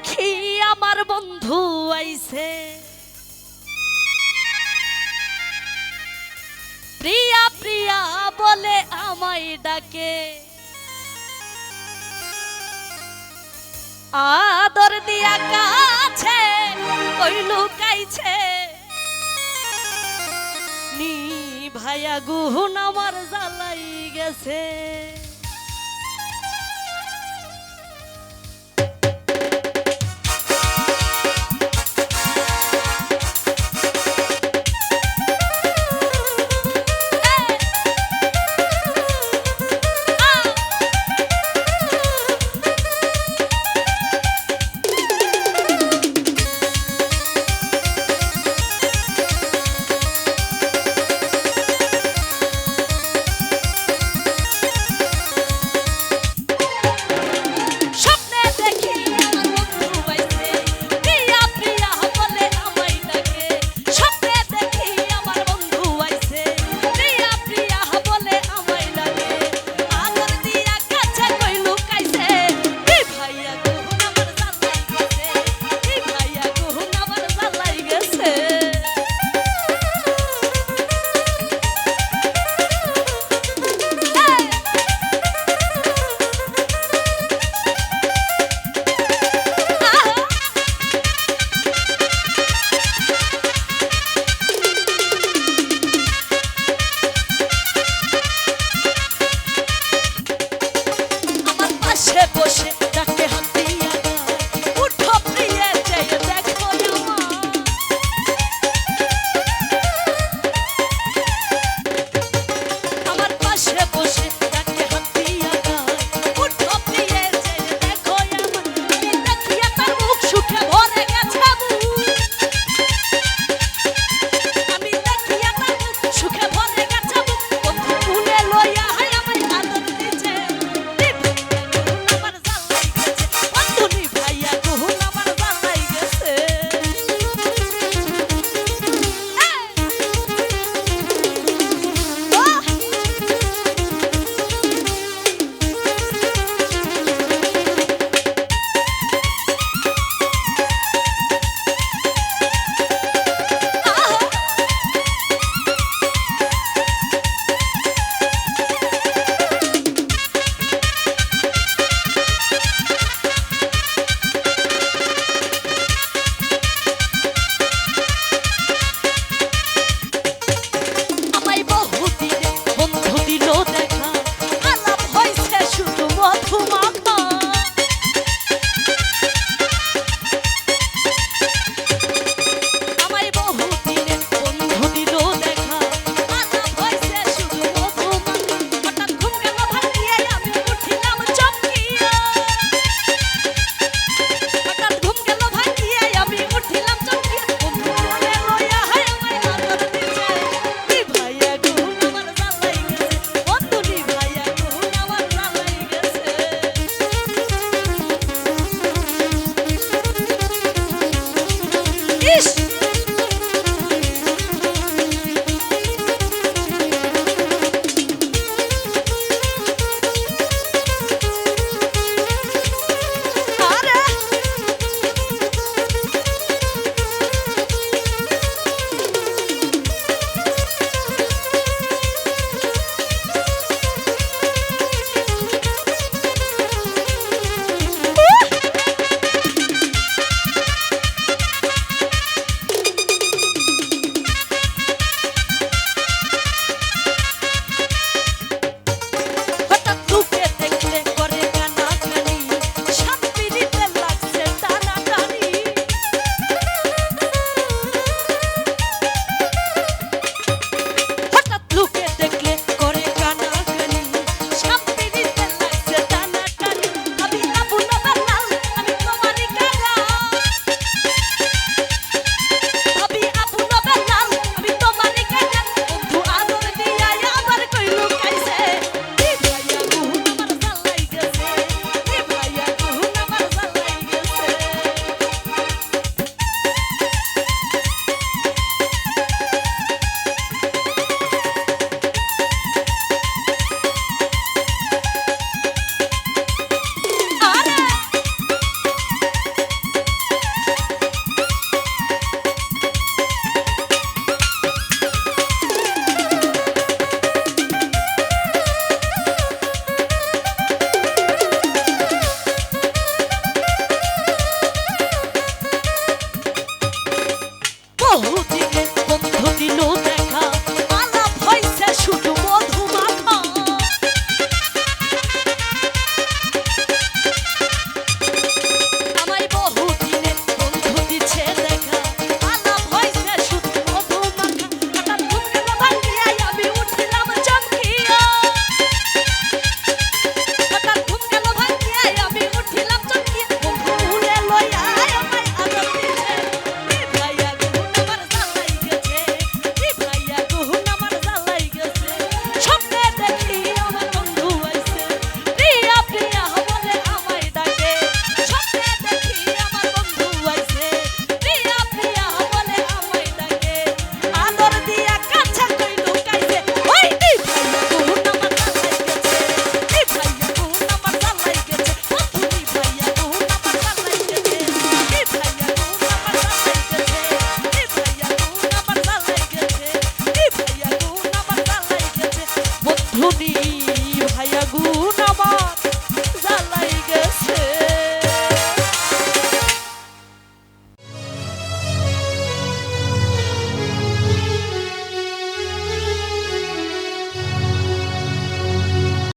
দেখি আমার বন্ধু আইছে। প্রিয়া প্রিয়া বলে আমায় ডাকে। আদর দিয়া কাছে কই লুকাইছে। নি ভাইয়া গুহুন আমার জ্বালাই গেছে। ঘরে বসে